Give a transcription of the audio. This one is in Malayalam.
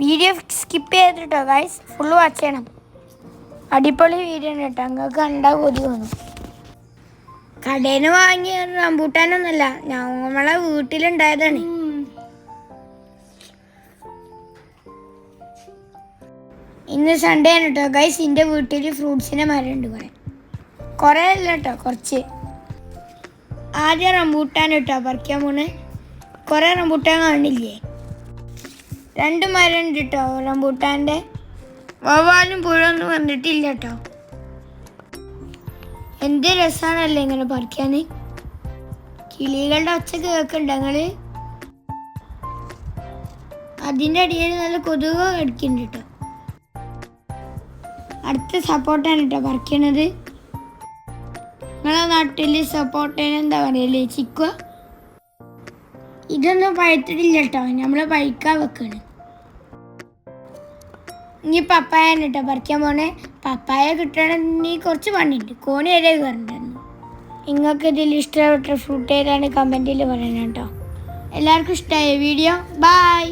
വീഡിയോ സ്കിപ്പ് ചെയ്തിട്ടോ ഗൈസ് ഫുള്ള് വാച്ച് ചെയ്യണം. അടിപൊളി വീഡിയോ ആണ് കേട്ടോ. നിങ്ങൾക്ക് കണ്ടാൽ കൊതി തോന്നും കടയിൽ നിന്ന് വാങ്ങിയ റംബൂട്ടാനൊന്നുമല്ല ഞങ്ങളെ വീട്ടിലുണ്ടായതാണ്. ഇന്ന് സൺഡേ ആണ് കേട്ടോ. ഗൈസ് എന്റെ വീട്ടിൽ ഫ്രൂട്ട്സിന്റെ ഉണ്ട് കുറേ കുറേ അല്ല കേട്ടോ കുറച്ച്. ആദ്യം റംബൂട്ടാൻ കേട്ടോ പറിക്കാൻ പോണേ. കുറേ റംബൂട്ടാൻ കാണില്ലേ രണ്ട് മരം ഉണ്ട് കേട്ടോ റംബൂട്ടാന്റെ വവ്വാലും പുഴൊന്നും വന്നിട്ടില്ല കേട്ടോ എന്ത് രസമാണല്ലേ ഇങ്ങനെ പറിക്കാൻ കിളികളുടെ ഒച്ച കേൾക്കണ്ട ഞങ്ങൾ അതിന്റെ അടിയിൽ നല്ല കൊതുക് കടിക്കുന്നുണ്ട് കേട്ടോ. അടുത്ത സപ്പോർട്ടാണ് കേട്ടോ പറിക്കണത്. നിങ്ങളെ നാട്ടിൽ സപ്പോർട്ടേന് എന്താ പറയല്ലേ ചിക്കുക ഇതൊന്നും പഴുത്തിട്ടില്ല കേട്ടോ. നമ്മൾ പഴുക്കാൻ വെക്കാണ്. ഇനി പപ്പായാണ് കേട്ടോ പറിക്കാൻ പോണേ. പപ്പായ കിട്ടണമെങ്കിൽ കുറച്ച് പണിയുണ്ട്. കോണി വരെ കയറണ്ടായിരുന്നു നിങ്ങൾക്ക് ഇതിൽ ഇഷ്ടപ്പെട്ട ഫ്രൂട്ട് ഏതാണ് കമന്റിൽ പറയണം കേട്ടോ എല്ലാവർക്കും ഇഷ്ടമായ വീഡിയോ ബായ്